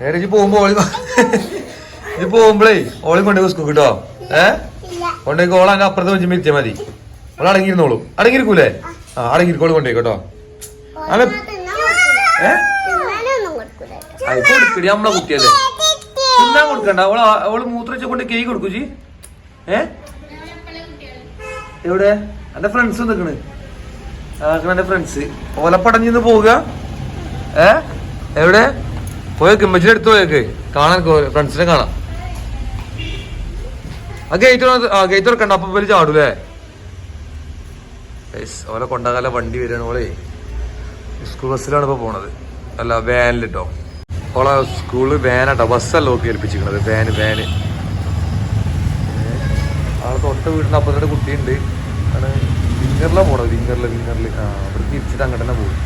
നേരെ ഇജ്ജ് പോകുമ്പോ ഓളി ഇജ്ജ് പോകുമ്പോഴേ ഓളി കൊണ്ടുപോയി സ്കൂൾ കിട്ടോ? ഏ? കൊണ്ടുപോയി ഓളെ അപ്പുറത്തെ അപ്പുറത്ത് വെച്ച് മിരിച്ചാൽ മതി. ഓളെ അടങ്ങിയിരുന്നോളൂ. അടങ്ങിയിരിക്കൂലേ? ആ അടങ്ങിയിരിക്കോൾ കൊണ്ടുപോയി കേട്ടോ. കൊടുക്കടി നമ്മളെ കുട്ടിയല്ലേ? തിന്നാൻ കൊടുക്കണ്ട. അവൾ അവൾ മൂത്രച്ച കൊണ്ട് കേക്ക് കൊടുക്കൂ ജി ഏ? എവിടെ? എന്റെ ഫ്രണ്ട്സ് നിക്കണ് ആക്കണ എന്റെ ഫ്രണ്ട്സ് ഓലപ്പടഞ്ഞിന്ന് പോവുക. ഏ? എവിടെ? പോയേക്ക് ഉമ്മച്ചിന്റെ എടുത്ത് പോയേക്ക്. കാണാൻ ഫ്രണ്ട്സിനെ കാണാം. ആ ഗേറ്റ് ആ ഗേറ്റ് തുറക്കണ്ട അപ്പൊ വലിയ ചാടൂലേ? ഓലെ കൊണ്ടാകാല വണ്ടി വരികയാണ് ഓളെ. സ്കൂൾ ബസ്സിലാണ് ഇപ്പൊ പോണത്. അല്ല വാനിലിട്ടോ ഓളെ സ്കൂൾ വാനാട്ടോ ബസ്സല്ല ഓക്കെ ഏൽപ്പിച്ചിരിക്കണത്. വാന് വാന് ആളെ തൊട്ട വീടിന്റെ അപ്പുറത്തെ കുട്ടിയുണ്ട്. ആണ് വിങ്ങറിലാണ് പോണത്. വിങ്ങറിൽ വിങ്ങറിൽ ആ അവിടെ തിരിച്ചിട്ട് അങ്ങോട്ട് തന്നെ പോകും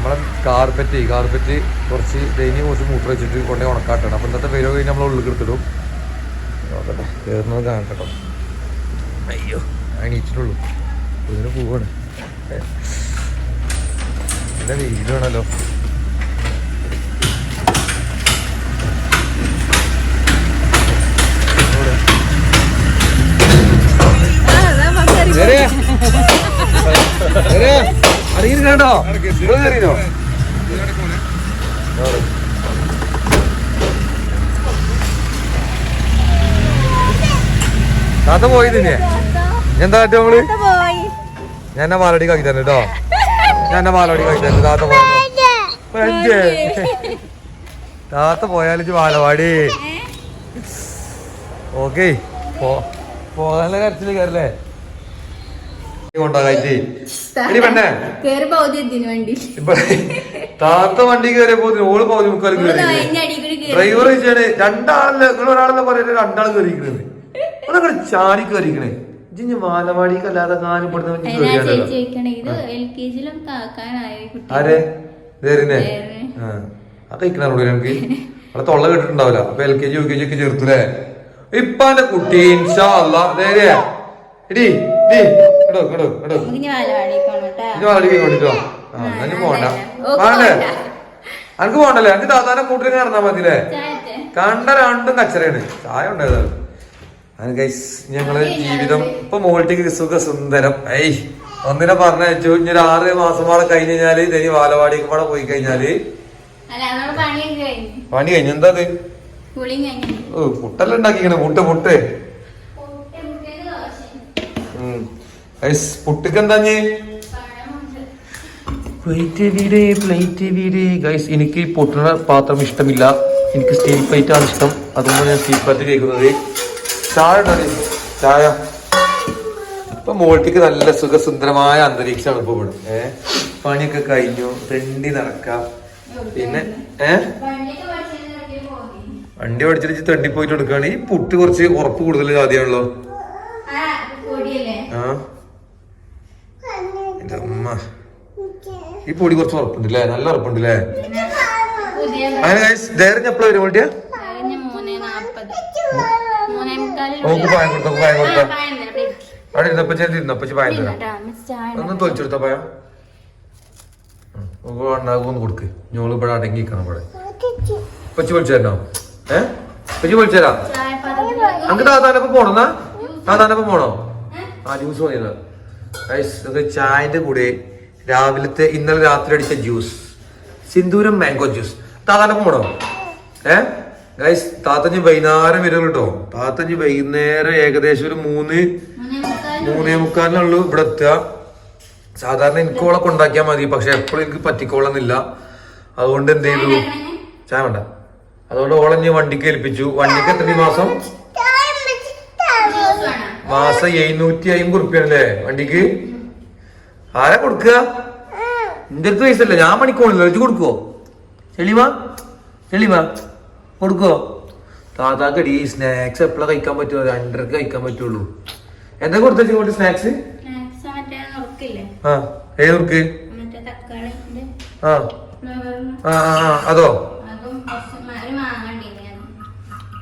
നമ്മളെ കാർപ്പറ്റ് കാർപ്പറ്റ് കുറച്ച് ഡെയിലി കുറച്ച് മൂത്ര വെച്ചിട്ട് കൊണ്ടേ ഉണക്കാട്ടണം. അപ്പൊ ഇന്നത്തെ പേരോ കഴിഞ്ഞ് നമ്മൾ ഉള്ളിൽ എടുത്തിടും. നോക്കട്ടെ കയറുന്നത് കാണട്ടോ അയ്യോ. അണീച്ചിട്ടുള്ളൂ ഇതിന് പോവാണ്. നല്ല വെയിൽ വേണമല്ലോ അറിയുന്നുണ്ടോ അറിയോ താത്ത പോയി തന്നെ എന്താ പറ്റും നമ്മൾ പോയി. ഞാൻ എന്നെ മാലടി കാക്കി തന്നെ കേട്ടോ. ഞാൻ എന്നെ മാലടി കാക്കി തന്നെ താത്ത പോയോ. താത്ത പോയാലും മാലവാടി. ഓക്കെ പോകാനുള്ള കരച്ചിൽ കയറല്ലേ കൊണ്ടാകായിട്ട് എടി പെണ്ണേ കേറി പൗദ്യത്തിന് വേണ്ടി ഇപ്പൊ താത്ത വണ്ടി കയറിയപ്പോ ഓൾ പകുതി മുക്കാൽ ഡ്രൈവർ ചോദിച്ചാണ് രണ്ടാളല്ല? നിങ്ങൾ ഒരാളെല്ലാം പറയുന്നത് രണ്ടാൾ കയറിയിരിക്കണത് അതങ്ങനെ ചാടി കയറിക്കണേ ഇജ്ജ് മാലവാടിക്ക് അല്ലാതെ കാനും പെടുന്ന അതിനാ കയറിയാണല്ലോ ചേച്ചി ചോദിക്കണേ ഇത് എൽ കെ ജിയിലും കാക്കാനായ കുട്ടി ആരെ? ധേറിനെ ധേറിനെ. ആ ആ കഴിക്കണോളൂ എനിക്ക് അവിടെ തൊള്ള കേട്ടിട്ടുണ്ടാവില്ല. അപ്പൊ L K G U K G ഒക്കെ ചേർത്തൂലേ ഇപ്പാന്റെ കുട്ടി ഇൻഷാ അല്ലാ ഡി ഇടോ ഇടോ അനക്ക് പോണ്ടല്ലേ? അനക്ക് താത്താനെ കൂട്ടിന് നടന്നാ മതില്ലേ കണ്ട രണ്ടും കച്ചറയാണ്. ചായ ഉണ്ടായതാണ് ഞങ്ങളെ ഗൈസ് ഞങ്ങളെ ജീവിതം ഇപ്പൊ മോൾട്ടിക്ക് സുഖ സുന്ദരം ഐ ഒന്നിനെ പറഞ്ഞു ഇനി ഒരു ആറ് മാസം പാടെ കഴിഞ്ഞ് കഴിഞ്ഞാൽ ഇനി വാലവാടിക്ക് പാടെ പോയി കഴിഞ്ഞാൽ പണി കഴിഞ്ഞു. എന്താ ഓ പുട്ടെല്ലാം ഉണ്ടാക്കിക്കണേ? പുട്ട് പുട്ട്. ഗൈസ് പുട്ടിക്ക് എന്താ പ്ലേറ്റ് വീട് പ്ലേറ്റ് വീട്. ഗൈസ് എനിക്ക് പൊട്ടുന്ന പാത്രം ഇഷ്ടമില്ല. എനിക്ക് സ്റ്റീൽ പ്ലേറ്റ് ആണ് ഇഷ്ടം. അതുകൊണ്ട് ഞാൻ സ്റ്റീൽ പ്ലേറ്റ് കേൾക്കുന്നത്. ചായ? ചായ. ഇപ്പൊ മോൾട്ടിക്ക് നല്ല സുഖസുന്ദരമായ അന്തരീക്ഷമാണ് ഇപ്പൊ ഇവിടെ ഏ? പണിയൊക്കെ കഴിഞ്ഞു. തെണ്ടി നടക്കാം. പിന്നെ ഏ? വണ്ടി പഠിച്ചിട്ട് തെണ്ടി പോയിട്ട് എടുക്കുകയാണ്. ഈ പുട്ട് കുറച്ച് ഉറപ്പ് കൂടുതൽ ആദ്യമാണല്ലോ. ആ പൊടിയല്ലേ ആ എന്റെ അമ്മ ഈ പൊടി കുറച്ച് ഉറപ്പുണ്ട് അല്ലേ നല്ല ഉറപ്പുണ്ട് അല്ലേ അങ്ങനെ ധൈര്യം എപ്പോഴാ വരും മുക്കാലിൽ ഓക്ക് പായം കൊടുത്തോ പായം കൊടുത്തോ. അവിടെ ഇരുന്നപ്പച്ചി ഇരുന്നപ്പച്ചി പായം തരാം. ഒന്ന് തൊലിച്ചെടുത്ത പായം ഓക്ക് ഉണ്ടാകുമെന്ന് കൊടുക്ക്. ഞോൾ ഇവിടെ അടങ്ങിക്കണം ഇവിടെ. പച്ചി വിളിച്ചു തരണോ? ഏ? പച്ചി വിളിച്ചു തരാം. അങ്ങ് താത്താനൊപ്പം പോണോന്നാ താത്താനൊപ്പം പോണോ? ആ ജ്യൂസ് മതിയല്ലോ ഗൈസ് ചായന്റെ കൂടെ രാവിലത്തെ ഇന്നലെ രാത്രി അടിച്ച ജ്യൂസ്. സിന്ദൂരം മാംഗോ ജ്യൂസ്. താത്താനൊപ്പം പോണോ? ഏ? ഗൈസ് താത്തഞ്ഞ് വൈകുന്നേരം വരും കേട്ടോ താത്തഞ്ഞ് വൈകുന്നേരം ഏകദേശം ഒരു മൂന്ന് മൂന്നേ മുക്കാലിനുള്ളൂ ഇവിടെ എത്തുക. സാധാരണ എനിക്ക് ഓളെ കൊണ്ടാക്കിയാൽ മതി പക്ഷെ എപ്പോഴും എനിക്ക് പറ്റിക്കോളന്നില്ല. അതുകൊണ്ട് എന്ത് ചെയ്തു? ചായ വേണ്ട. അതുകൊണ്ട് ഓളെ ഞാൻ വണ്ടിക്ക് ഏൽപ്പിച്ചു. വണ്ടിക്ക് എത്ര മാസം? വേണം മാസം എഴുന്നൂറ്റി അമ്പത് റുപ്യാണല്ലേ വണ്ടിക്ക്? ആരാ കൊടുക്കുക? എന്റെ അടുത്ത് പൈസ അല്ല ഞാൻ പണിക്കോണില്ല. വെച്ച് കൊടുക്കുവോ? ചെളിമ ചെളിമ കൊടുക്കുവോ? താത്താക്കടി സ്നാക്സ് എപ്പോഴാ കഴിക്കാൻ പറ്റുമോ രണ്ടരക്ക് കഴിക്കാൻ പറ്റുള്ളൂ. എന്താ കൊടുത്ത കൊണ്ട് സ്നാക്സ് ആ ഏത് നുറുക്ക്? മറ്റേ തക്കാളിന്റെ ആ. ആ അതോ?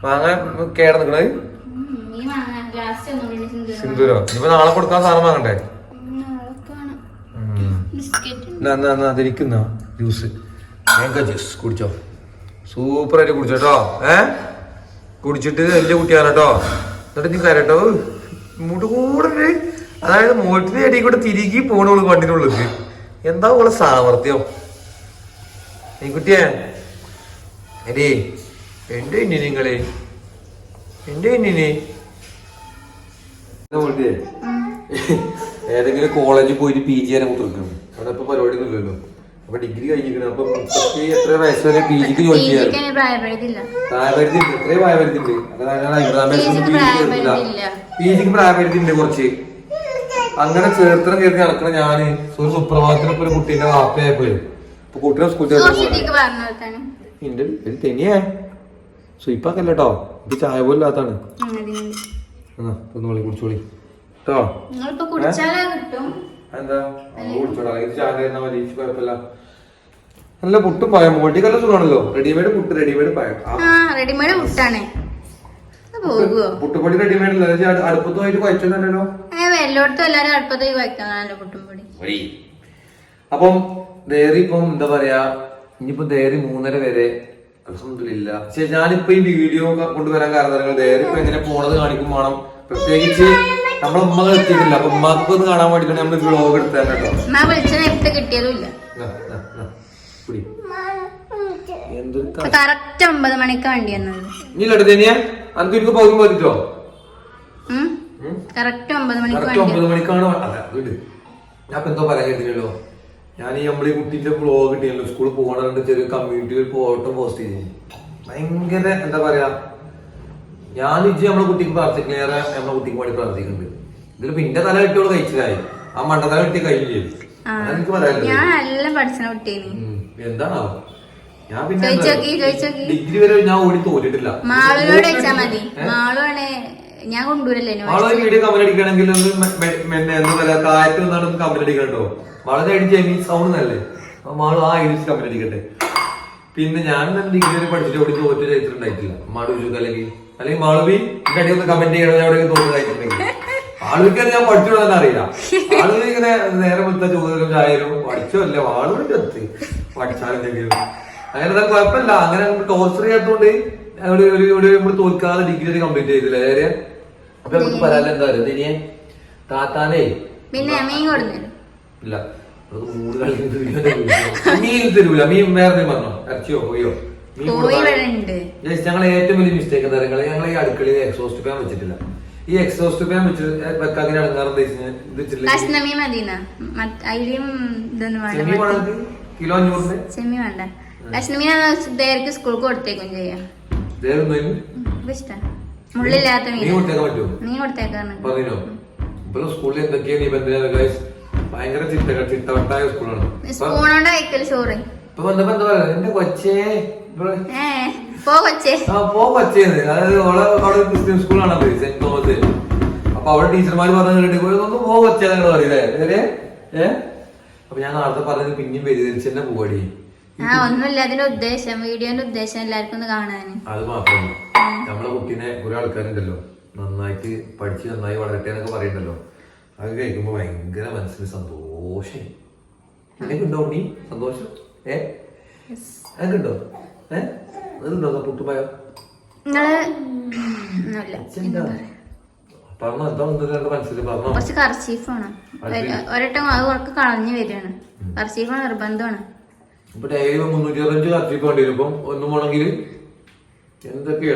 മാങ്ങ കേട നിക്കണത്? സിന്ദൂരോ? ഇനിയിപ്പോ നാളെ കൊടുക്കാൻ സാധനം വാങ്ങണ്ടേ നാളെ കാണാം ഉം. ബിസ്ക്കറ്റ് എന്നാ എന്നാ എന്നാ അതിരിക്കുന്ന ജ്യൂസ്. മാംഗോ ജ്യൂസ് കുടിച്ചോ. സൂപ്പറായിട്ട് കുടിച്ചോട്ടോ ഏ? കുടിച്ചിട്ട് വലിയ കുട്ടിയാണ് കേട്ടോ എന്നിട്ട് നീ കരട്ടോ. മുട്ട് കൂടെ അതായത് മോട്ടിന് ഇടയിൽ കൂടെ തിരികെ പോണോൾ വണ്ടിനുള്ളിൽ എന്താ ഉള്ള സാമർത്ഥ്യം നീ കുട്ടിയെ എടേ എന്റെ ഇനി നിങ്ങളെ എന്റെ ഇനി ഏതെങ്കിലും കോളേജിൽ പോയിട്ട് പി ജി വരെ തീർക്കണം അവിടെ ഇപ്പൊ പരിപാടി ഒന്നുമില്ലല്ലോ അപ്പൊ ഡിഗ്രി കഴിഞ്ഞിരിക്കണം. അപ്പൊ മുപ്പത്തി എത്ര വയസ്സ് വരെ പി ജിക്ക് ജോയിൻ ചെയ്യാറ് പ്രായപരിധി ഉണ്ട് എത്രയും പ്രായപരിധി ഉണ്ട്. പി ജിക്ക് പ്രായപരിധി ഉണ്ട് കുറച്ച്. അങ്ങനെ ചേർത്തരം കയറി നടക്കണം ഞാൻ. ഒരു സുപ്രഭാതത്തിന് ഇപ്പൊ ഒരു കുട്ടീന്റെ വാപ്പയായപ്പോയി അപ്പൊ കുട്ടീനെ ഒരു തെനിയേ. സ്വീപ്പാക്കല്ല കേട്ടോ ഇത് ചായ പോലും ഇല്ലാത്താണ് ആ ഒന്ന് വിളി കുടിച്ചോളി. കേട്ടോ നിങ്ങളിപ്പോ കുടിച്ചാലേ കിട്ടും. എന്താ? കുടിച്ചോടാ ഇത് ചായ തരുന്ന മതി? കുഴപ്പമില്ല. നല്ല പുട്ട് പഴം. മോട്ടിക്കല്ല സുഖമാണല്ലോ. റെഡിമെയ്ഡ് പുട്ട് റെഡിമെയ്ഡ് പഴം. റെഡിമെയ്ഡ് പുട്ടാണേ. പുട്ടുപൊടി റെഡിമെയ്ഡ് അല്ല? അടുപ്പത്ത് പോയിട്ട് എല്ലായിടത്തും എല്ലാരും അപ്പം ഡയറി ഇപ്പം എന്താ പറയാ? ഇനിയിപ്പോ ഡയറി മൂന്നര വരെ അലഹമില്ല പക്ഷെ ഞാനിപ്പോ ഈ വീഡിയോ കൊണ്ടുവരാൻ കാരണം ഡയറി ഇപ്പൊ എങ്ങനെ പോണത് കാണിക്കും വേണം. പ്രത്യേകിച്ച് നമ്മളെ ഉമ്മ എത്തിയിട്ടില്ല അപ്പൊ ഉമ്മക്ക് ഒന്ന് കാണാൻ വേണ്ടിട്ടാണ് നമ്മൾ വ്ലോഗ് എടുത്തത് കേട്ടോ കിട്ടിയതുമില്ല കറക്റ്റ് ഒമ്പത് മണിക്ക് വണ്ടി വന്നത്. നീ ലഡുതേനിയ അനക്ക് എനിക്ക് പോകും പറ്റിച്ചോ കറക്റ്റ് ഒമ്പത് മണിക്ക് ഒമ്പത് മണിക്കാണ് വീട് ഞാൻ എന്തോ പറയാൻ ഞാൻ ഈ നമ്മളീ കുട്ടീന്റെ ബ്ലോഗ് കിട്ടിയല്ലോ സ്കൂളിൽ പോകണ ചെറിയ കമ്മ്യൂണിറ്റിയിൽ ഫോട്ടോ പോസ്റ്റ് ചെയ്തു ഭയങ്കര എന്താ പറയാ ഞാൻ ഇജ്ജ് നമ്മളെ കുട്ടിക്ക് പ്രാർത്ഥിക്കുന്നേറെ നമ്മളെ കുട്ടിക്ക് വേണ്ടി പ്രാർത്ഥിക്കുന്നുണ്ട്. ഇതിൽ പിന്നെ തല കിട്ടിയോട് കഴിച്ചതായി ആ മണ്ടതല കെട്ടി കഴിഞ്ഞു ആ. അതെനിക്ക് പറയാനുള്ളത്. ഞാൻ പിന്നെ ഡിഗ്രി വരെ ഞാൻ ഓടി തോറ്റിട്ടില്ല. ഞാൻ കൊണ്ടുവരല്ലേ വീഡിയോ കമ്പനി അടിക്കണമെങ്കിൽ മെന്നെ എന്താ പറയാ കമന്റ് അടിക്കണം വളരെ അടിച്ച് എമി സൗണ്ട് നല്ലേ? മാൾ ആ ഐഡിയസ് കമ്പനി അടിക്കട്ടെ. പിന്നെ ഞാൻ ഡിഗ്രി വരെ പഠിച്ചിട്ട് ഓടി തോറ്റ ചരിത്രം ഉണ്ടായിട്ടില്ല. മാളു വിജു അല്ലെങ്കിൽ അല്ലെങ്കിൽ മാളവി എന്റെ അടി ഒന്ന് കമന്റ് ചെയ്യണം എവിടെ തോന്നുന്നതായിട്ടുണ്ടെങ്കിൽ ആളുകൾക്ക് ഞാൻ പഠിച്ചോളാൻ അറിയില്ല. ആളുകൾ ഇങ്ങനെ നേരെ വിളിച്ച ചോദ്യം ആയാലും പഠിച്ചോ അല്ലേ ആളുകൾ ചത്ത് പഠിച്ചാലെന്തെങ്കിലും അങ്ങനെ തന്നെ കുഴപ്പമില്ല. അങ്ങനെ ടോർച്ചർ ചെയ്യാത്തോണ്ട് ഒരു ഒരു ഒരു നമ്മൾ തോൽക്കാതെ ഡിഗ്രി വരെ കംപ്ലീറ്റ് ചെയ്തില്ല നേരെ അപ്പൊ നമുക്ക് പറയാൻ എന്താ പറയുക ഇനിയെ താത്താനേ പിന്നെ മീൻ കൊടുന്നു ഇല്ല. മൂന്ന് കളി മീൻ തരൂല മീൻ വേറെ പറഞ്ഞോ? ഇറച്ചിയോ പോയോ ഞങ്ങളെ ഏറ്റവും വലിയ മിസ്റ്റേക്ക് എന്താ പറയുക ഞങ്ങൾ ഈ അടുക്കളയിൽ എക്സോസ്റ്റ് ഫാൻ വെച്ചിട്ടില്ല. ഈ എക്സോസ്റ്റ് ഫാൻ വെച്ച് വെക്കാതിന് വേണ്ട. കിലോ അഞ്ഞൂറിന് വേണ്ട. സ്കൂൾ കൊടുത്തേക്കും ചെയ്യാം. വേറൊന്നും ഇഷ്ട. മുള്ളില്ലാത്ത നീ മീൻ നീ കൊടുത്തേക്കാണ് പറഞ്ഞോ ഇപ്പൊ സ്കൂളിൽ എന്തൊക്കെയാണ് ഭയങ്കര ചിട്ടകൾ ചിട്ടവട്ടായ സ്കൂളാണ്. ഇപ്പൊ സ്പൂണോണ്ട് കഴിക്കൽ ചോറ്. ഇപ്പൊ എന്താ പറയാ എന്റെ കൊച്ചേ. പോ കൊച്ചേ. ആ പോ കൊച്ചേന്ന് അതായത് ഓളെ അവിടെ ക്രിസ്ത്യൻ സ്കൂളാണ് അത് സെന്റ് തോമസ് അപ്പൊ അവിടെ ടീച്ചർമാര് പറഞ്ഞു ഒന്ന് പോ കൊച്ചേ നിങ്ങൾ പറയില്ലേ നേരെ ഏ? അപ്പൊ ഞാൻ നേരത്തെ പറഞ്ഞത് പിന്നെയും വ്യതിരിച്ച് തന്നെ പോവാടി. ആ ഒന്നുമില്ല അതിന്റെ ഉദ്ദേശം വീഡിയോന്റെ ഉദ്ദേശം എല്ലാവർക്കും ഒന്ന് അത് മാത്രമല്ല നമ്മളെ കുട്ടീനെ കുറെ ആൾക്കാരുണ്ടല്ലോ. നന്നായിട്ട് പഠിച്ച് നന്നായി വളരട്ടെ എന്നൊക്കെ പറയണ്ടല്ലോ. അത് കേൾക്കുമ്പോ ഭയങ്കര മനസ്സിന് സന്തോഷം എനിക്കുണ്ടോ നീ സന്തോഷം? ഏ? നിനക്കുണ്ടോ ഏ? എന്താ ഉണ്ട് കുറച്ച് കർച്ചീഫ് വേണം ഒരു- ഒരട്ടം അത് കുറച്ച് കളഞ്ഞു വരികയാണ്. കർച്ചീഫ് നിർബന്ധമാണ്. ഇപ്പൊ ഡെയിലി മുന്നൂറ്റി അറുപഞ്ച് കത്തിപ്പ് വേണ്ടി വരും ഇപ്പം ഒന്നും വേണമെങ്കിൽ എന്തൊക്കെ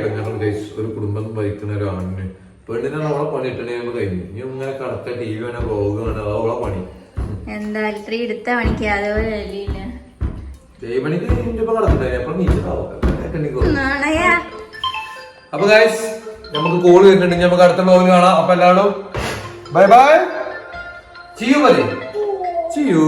ഒരു കുടുംബം ഭരിക്കുന്ന ഒരു ആണിന്. പെണ്ണിനാണ് അവളെ പണി ഇട്ടണേ കഴിഞ്ഞു. ഇനി ഇങ്ങനെ കടത്ത ടി വി വേണം ബ്ലോഗ് വേണം അതാ അവളെ പണി. എന്താ ഇത്ര എടുത്ത പണിക്ക് അതുപോലെ ദൈവണിക്ക് ഇപ്പൊ അപ്പൊ ഗൈസ് നമുക്ക് കോൾ വരുന്നുണ്ട്. നമുക്ക് അടുത്ത ബ്ലോഗിൽ കാണാം. അപ്പൊ എല്ലാവരും ബൈ ബൈ ചെയ്യൂ മതി ചെയ്യൂ